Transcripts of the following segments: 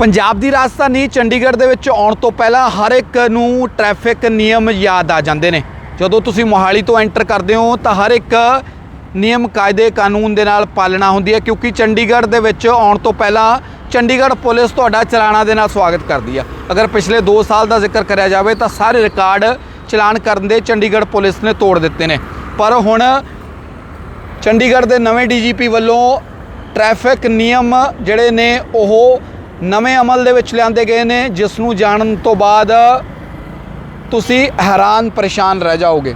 ਪੰਜਾਬ ਦੀ ਰਾਜਧਾਨੀ ਚੰਡੀਗੜ੍ਹ ਦੇ ਵਿੱਚ ਆਉਣ ਤੋਂ ਪਹਿਲਾਂ ਹਰ ਇੱਕ ਨੂੰ ਟ੍ਰੈਫਿਕ ਨਿਯਮ ਯਾਦ ਆ ਜਾਂਦੇ ਨੇ। ਜਦੋਂ ਤੁਸੀਂ ਮੋਹਾਲੀ ਤੋਂ ਐਂਟਰ ਕਰਦੇ ਹੋ ਤਾਂ ਹਰ ਇੱਕ ਨਿਯਮ ਕਾਇਦੇ ਕਾਨੂੰਨ ਦੇ ਨਾਲ ਪਾਲਣਾ ਹੁੰਦੀ ਹੈ ਕਿਉਂਕਿ ਚੰਡੀਗੜ੍ਹ ਦੇ ਵਿੱਚ ਆਉਣ ਤੋਂ ਪਹਿਲਾਂ ਚੰਡੀਗੜ੍ਹ ਪੁਲਿਸ ਤੁਹਾਡਾ ਚਲਾਣਾ ਦੇ ਨਾਲ ਸਵਾਗਤ ਕਰਦੀ ਆ। ਅਗਰ ਪਿਛਲੇ 2 ਸਾਲ ਦਾ ਜ਼ਿਕਰ ਕਰਿਆ ਜਾਵੇ ਤਾਂ ਸਾਰੇ ਰਿਕਾਰਡ ਚਲਾਨ ਕਰਨ ਦੇ ਚੰਡੀਗੜ੍ਹ ਪੁਲਿਸ ਨੇ ਤੋੜ ਦਿੱਤੇ ਨੇ। ਪਰ ਹੁਣ ਚੰਡੀਗੜ੍ਹ ਦੇ ਨਵੇਂ ਡੀਜੀਪੀ ਵੱਲੋਂ ਟ੍ਰੈਫਿਕ ਨਿਯਮ ਜਿਹੜੇ ਨੇ ਉਹ ਨਵੇਂ ਅਮਲ ਦੇ ਵਿੱਚ ਲਿਆਂਦੇ ਗਏ ਨੇ, ਜਿਸ ਨੂੰ ਜਾਣਨ ਤੋਂ ਬਾਅਦ ਤੁਸੀਂ ਹੈਰਾਨ ਪਰੇਸ਼ਾਨ ਰਹਿ ਜਾਓਗੇ।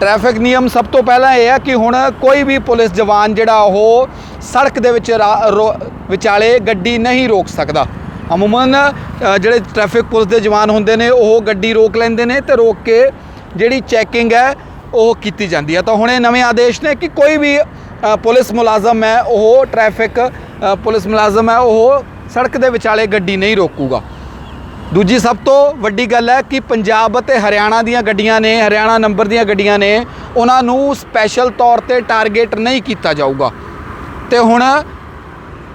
ਟ੍ਰੈਫਿਕ ਨਿਯਮ ਸਭ ਤੋਂ ਪਹਿਲਾਂ ਇਹ ਹੈ ਕਿ ਹੁਣ ਕੋਈ ਵੀ ਪੁਲਿਸ ਜਵਾਨ ਜਿਹੜਾ ਉਹ ਸੜਕ ਦੇ ਵਿੱਚ ਰਾ- ਰੋ- ਵਿਚਾਲੇ ਗੱਡੀ ਨਹੀਂ ਰੋਕ ਸਕਦਾ। ਅਮੂਮਨ ਜਿਹੜੇ ਟ੍ਰੈਫਿਕ ਪੁਲਿਸ ਦੇ ਜਵਾਨ ਹੁੰਦੇ ਨੇ, ਉਹ ਗੱਡੀ ਰੋਕ ਲੈਂਦੇ ਨੇ ਤੇ ਰੋਕ ਕੇ ਜਿਹੜੀ ਚੈਕਿੰਗ ਹੈ ਉਹ ਕੀਤੀ ਜਾਂਦੀ ਹੈ। ਤਾਂ ਹੁਣ ਇਹ ਨਵੇਂ ਆਦੇਸ਼ ਨੇ ਕਿ ਕੋਈ ਵੀ ਪੁਲਿਸ ਮੁਲਾਜ਼ਮ ਹੈ, ਉਹ ਟ੍ਰੈਫਿਕ ਪੁਲਿਸ ਮੁਲਾਜ਼ਮ ਹੈ, ਉਹ ਸੜਕ ਦੇ ਵਿਚਾਲੇ ਗੱਡੀ ਨਹੀਂ ਰੋਕੂਗਾ। ਦੂਜੀ ਸਭ ਤੋਂ ਵੱਡੀ ਗੱਲ ਹੈ ਕਿ ਪੰਜਾਬ ਅਤੇ ਹਰਿਆਣਾ ਦੀਆਂ ਗੱਡੀਆਂ ਨੇ, ਹਰਿਆਣਾ ਨੰਬਰ ਦੀਆਂ ਗੱਡੀਆਂ ਨੇ, ਉਹਨਾਂ ਨੂੰ ਸਪੈਸ਼ਲ ਤੌਰ ਤੇ ਟਾਰਗੇਟ ਨਹੀਂ ਕੀਤਾ ਜਾਊਗਾ। ਤੇ ਹੁਣ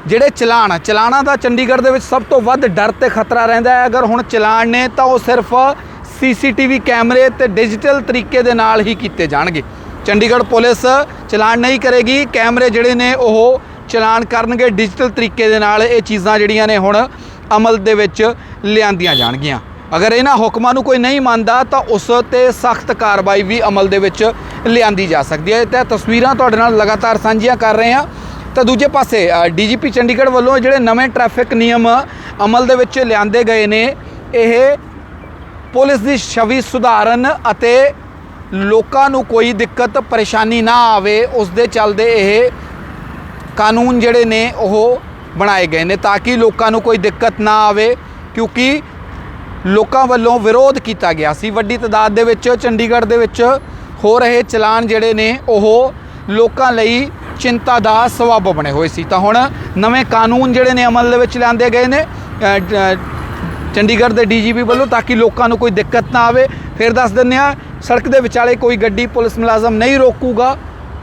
ਜਿਹੜੇ ਚਲਾਨ ਚਲਾਣਾ ਦਾ ਚੰਡੀਗੜ੍ਹ ਦੇ ਵਿੱਚ ਸਭ ਤੋਂ ਵੱਧ ਡਰ ਤੇ ਖਤਰਾ ਰਹਿੰਦਾ ਹੈ। ਅਗਰ ਹੁਣ ਚਲਾਨ ਨੇ ਤਾਂ ਉਹ ਸਿਰਫ ਸੀਸੀਟੀਵੀ ਕੈਮਰੇ ਤੇ ਡਿਜੀਟਲ ਤਰੀਕੇ ਦੇ ਨਾਲ ਹੀ ਕੀਤੇ ਜਾਣਗੇ। ਚੰਡੀਗੜ੍ਹ ਪੁਲਿਸ ਚਲਾਨ ਨਹੀਂ ਕਰੇਗੀ। ਕੈਮਰੇ ਜਿਹੜੇ ਨੇ ਉਹ ਚਲਾਨ ਕਰਨਗੇ ਡਿਜੀਟਲ ਤਰੀਕੇ ਦੇ ਨਾਲ। ਇਹ ਚੀਜ਼ਾਂ ਜਿਹੜੀਆਂ ਨੇ ਹੁਣ ਅਮਲ ਦੇ ਵਿੱਚ ਲਿਆਂਦੀਆਂ ਜਾਣਗੀਆਂ। ਅਗਰ ਇਹਨਾਂ ਹੁਕਮਾਂ ਨੂੰ ਕੋਈ ਨਹੀਂ ਮੰਨਦਾ, ਤਾਂ ਉਸ ਤੇ ਸਖਤ ਕਾਰਵਾਈ ਵੀ ਅਮਲ ਦੇ ਵਿੱਚ ਲਿਆਂਦੀ ਜਾ ਸਕਦੀ ਹੈ। ਤੇ ਤਸਵੀਰਾਂ ਤੁਹਾਡੇ ਨਾਲ ਲਗਾਤਾਰ ਸਾਂਝੀਆਂ ਕਰ ਰਹੇ ਹਾਂ। ਤਾਂ ਦੂਜੇ ਪਾਸੇ ਡੀਜੀਪੀ ਚੰਡੀਗੜ੍ਹ ਵੱਲੋਂ ਜਿਹੜੇ ਨਵੇਂ ਟ੍ਰੈਫਿਕ ਨਿਯਮ ਅਮਲ ਦੇ ਵਿੱਚ ਲਿਆਂਦੇ ਗਏ ਨੇ, ਇਹ ਪੁਲਿਸ ਦੀ ਛਵੀ ਸੁਧਾਰਨ ਅਤੇ ਲੋਕਾਂ ਨੂੰ ਕੋਈ ਦਿੱਕਤ ਪਰੇਸ਼ਾਨੀ ਨਾ ਆਵੇ ਉਸ ਦੇ ਚੱਲਦੇ ਇਹ ਕਾਨੂੰਨ ਜਿਹੜੇ ਨੇ ਉਹ ਬਣਾਏ ਗਏ ਨੇ ਤਾਂ ਕਿ ਲੋਕਾਂ ਨੂੰ ਕੋਈ ਦਿੱਕਤ ਨਾ ਆਵੇ ਕਿਉਂਕਿ ਲੋਕਾਂ ਵੱਲੋਂ ਵਿਰੋਧ ਕੀਤਾ ਗਿਆ ਸੀ। ਵੱਡੀ ਤਦਾਦ ਦੇ ਵਿੱਚ ਚੰਡੀਗੜ੍ਹ ਦੇ ਵਿੱਚ ਹੋ ਰਹੇ ਚਲਾਨ ਜਿਹੜੇ ਨੇ ਉਹ ਲੋਕਾਂ ਲਈ ਚਿੰਤਾ ਦਾ ਸਬਬ ਬਣੇ ਹੋਏ ਸੀ। ਤਾਂ ਹੁਣ ਨਵੇਂ ਕਾਨੂੰਨ ਜਿਹੜੇ ਨੇ ਅਮਲ ਦੇ ਵਿੱਚ ਲਿਆਂਦੇ ਗਏ ਨੇ ਅ, ਡ- ਚੰਡੀਗੜ੍ਹ ਦੇ ਡੀਜੀਪੀ ਵੱਲੋਂ ਤਾਂ ਕਿ ਲੋਕਾਂ ਨੂੰ ਕੋਈ ਦਿੱਕਤ ਨਾ ਆਵੇ। ਫਿਰ ਦੱਸ ਦਿੰਦੇ ਆ ਸੜਕ ਦੇ ਵਿਚਾਲੇ ਕੋਈ ਗੱਡੀ ਪੁਲਿਸ ਮੁਲਾਜ਼ਮ ਨਹੀਂ ਰੋਕੂਗਾ,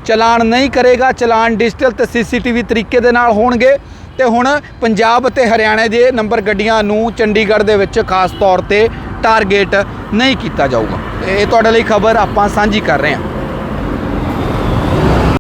ਚਲਾਨ ਨਹੀਂ ਕਰੇਗਾ, ਚਲਾਨ ਡਿਜੀਟਲ ਤੇ ਸੀਸੀਟੀਵੀ ਤਰੀਕੇ ਦੇ ਨਾਲ ਹੋਣਗੇ। ਤੇ ਹੁਣ ਪੰਜਾਬ ਅਤੇ ਹਰਿਆਣਾ ਦੇ ਨੰਬਰ ਗੱਡੀਆਂ ਨੂੰ ਚੰਡੀਗੜ੍ਹ ਦੇ ਵਿੱਚ ਖਾਸ ਤੌਰ ਤੇ ਟਾਰਗੇਟ ਨਹੀਂ ਕੀਤਾ ਜਾਊਗਾ। ਇਹ ਤੁਹਾਡੇ ਲਈ ਖਬਰ ਆਪਾਂ ਸਾਂਝੀ ਕਰ ਰਹੇ ਹਾਂ।